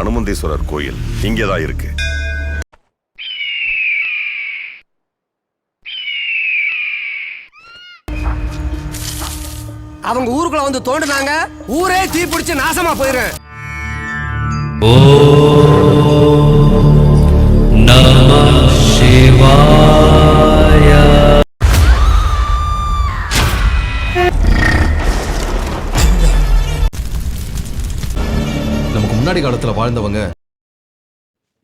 அனுமந்தீஸ்வரர் கோயில் இங்கேதான் இருக்கு. அவங்க ஊருக்குள்ள வந்து தோண்டுனாங்க ஊரே தீ பிடிச்சு நாசமா போயிரும். நம சிவாய முன்னாடி காலத்தில் வாழ்ந்தவங்க.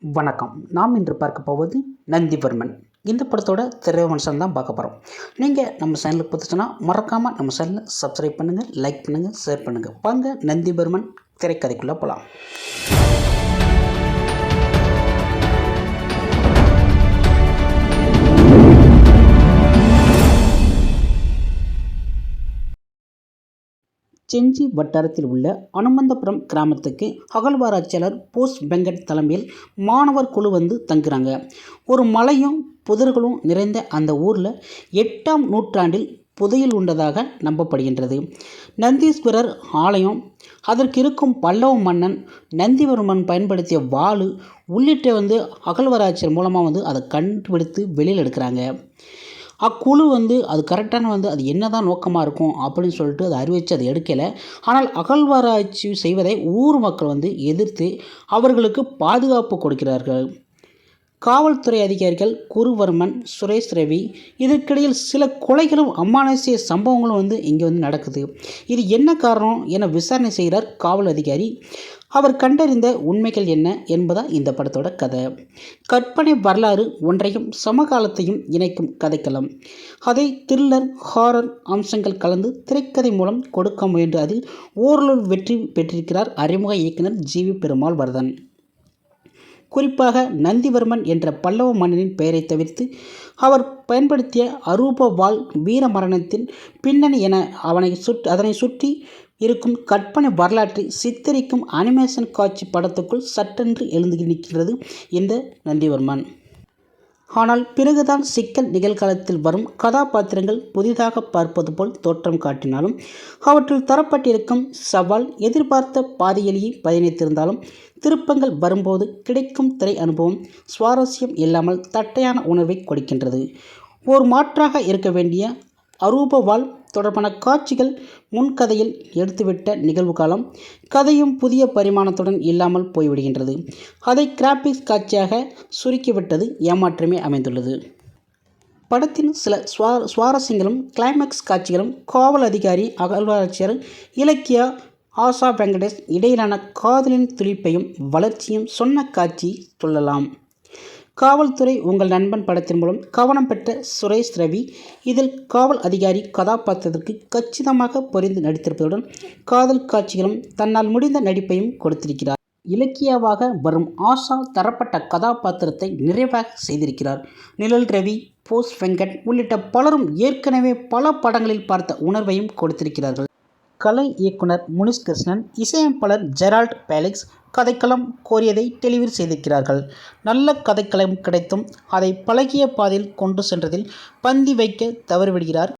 வணக்கம். நாம் இன்று பார்க்க போவது நந்திவர்மன். இந்த படத்தோட திரைவம்சம் தான் பார்க்க போகிறோம் நீங்கள் நம்ம சேனலுக்கு பார்த்துச்சுன்னா மறக்காமல் நம்ம சேனலை சப்ஸ்கிரைப் பண்ணுங்கள் லைக் பண்ணுங்கள் ஷேர் பண்ணுங்கள் வாங்க நந்திவர்மன் திரைக்கதைக்குள்ளே போகலாம் செஞ்சி வட்டாரத்தில் உள்ள அனுமந்தபுரம் கிராமத்துக்கு அகழ்வாராய்ச்சியாளர் போஸ் வெங்கட் தலைமையில் மாணவர் குழு வந்து தங்குறாங்க. ஒரு மலையும் புதர்களும் நிறைந்த அந்த ஊரில் எட்டாம் நூற்றாண்டில் புதையில் உண்டதாக நம்பப்படுகின்றது. நந்தீஸ்வரர் ஆலயம் அதற்கு இருக்கும் பல்லவ மன்னன் நந்திவர்மன் பயன்படுத்திய வாளு உள்ளிட்ட வந்து அகழ்வாராய்ச்சியர் மூலமாக வந்து அதை கண்டுபிடித்து வெளியில் எடுக்கிறாங்க. அக்குழு வந்து அது கரெக்டான வந்து அது என்னதான் நோக்கமாக இருக்கும் அப்படின்னு சொல்லிட்டு அதை அறிவித்து அதை எடுக்கலை. ஆனால் அகழ்வாராய்ச்சி செய்வதை ஊர் மக்கள் வந்து எதிர்த்து அவர்களுக்கு பாதுகாப்பு கொடுக்கிறார்கள். காவல்துறை அதிகாரிகள் குருவர்மன் சுரேஷ் ரவி இதற்கிடையில் சில கொலைகளும் அமானுஷ்ய சம்பவங்களும் வந்து இங்கே வந்து நடக்குது. இது என்ன காரணம் என விசாரணை செய்கிறார் காவல் அதிகாரி. அவர் கண்டறிந்த உண்மைகள் என்ன என்பதா இந்த படத்தோட கதை. கற்பனை வரலாறு ஒன்றையும் சமகாலத்தையும் இணைக்கும் கதைக்களம். அதை த்ரில்லர் ஹாரர் அம்சங்கள் கலந்து திரைக்கதை மூலம் கொடுக்க முயன்று அதில் ஓரளவு வெற்றி பெற்றிருக்கிறார் அறிமுக இயக்குனர் ஜி. வி. பெருமாள் வரதன் குறிப்பாக நந்திவர்மன் என்ற பல்லவ மன்னனின் பெயரை தவிர்த்து அவர் பயன்படுத்திய அரூப வாள் வீர மரணத்தின் பின்னணி என அவனை சுட் அதனை சுற்றி இருக்கும் கற்பனை வரலாற்றை சித்தரிக்கும் அனிமேஷன் காட்சி படத்துக்குள் சட்டென்று எழுந்து நிற்கிறது இந்த நந்திவர்மன். ஆனால் பிறகுதான் சிக்கல் நிகழ்காலத்தில் வரும் கதாபாத்திரங்கள் புதிதாக பார்ப்பது போல் தோற்றம் காட்டினாலும் அவற்றில் தரப்பட்டிருக்கும் சவால் எதிர்பார்த்த பாதையிலேயே பயணித்திருந்தாலும் திருப்பங்கள் வரும்போது கிடைக்கும் திரை அனுபவம் சுவாரஸ்யம் இல்லாமல் தட்டையான உணர்வை கொடுக்கின்றது. ஒரு மாற்றாக இருக்க வேண்டிய அரூபவால் தொடர்பான காட்சிகள் முன்கதையில் எடுத்துவிட்ட நிகழ்வு காலம் கதையும் புதிய பரிமாணத்துடன் இல்லாமல் போய்விடுகின்றது. அதை கிராபிக்ஸ் காட்சியாக சுருக்கிவிட்டது ஏமாற்றமே அமைந்துள்ளது. படத்தின் சில சுவா சுவாரஸ்யங்களும் கிளைமேக்ஸ் காட்சிகளும் காவல் அதிகாரி அகழ்வாராய்ச்சியர் இலக்கியா ஆசா வெங்கடேஷ் இடையிலான காதலின் துளிப்பையும் வளர்ச்சியும் சொன்ன காட்சி சொல்லலாம். காவல்துறை உங்கள் நண்பன் படத்தின் மூலம் கவனம் பெற்ற சுரேஷ் ரவி. இதில் காவல் அதிகாரி கதாபாத்திரத்திற்கு கச்சிதமாக பொறிந்து நடித்திருப்பதுடன் காதல் காட்சிகளும் தன்னால் முடிந்த நடிப்பையும் கொடுத்திருக்கிறார். இலக்கியாவாக வரும் ஆஷா தரப்பட்ட கதாபாத்திரத்தை நிறைவாக செய்திருக்கிறார். நிழல் ரவி போஸ் வெங்கட் உள்ளிட்ட பலரும் ஏற்கனவே பல படங்களில் பார்த்த உணர்வையும் கொடுத்திருக்கிறார்கள். கலை இயக்குனர் முனிஷ் கிருஷ்ணன் இசையமைப்பாளர் ஜெரால்ட் பேலிக்ஸ் கதைக்களம் கோரியதை டெலிவரி செய்திருக்கிறார்கள். நல்ல கதைக்களம் கிடைத்தும் அதை பழகிய பாதையில் கொண்டு சென்றதில் பந்தி வைக்க தவறிவிடுகிறார்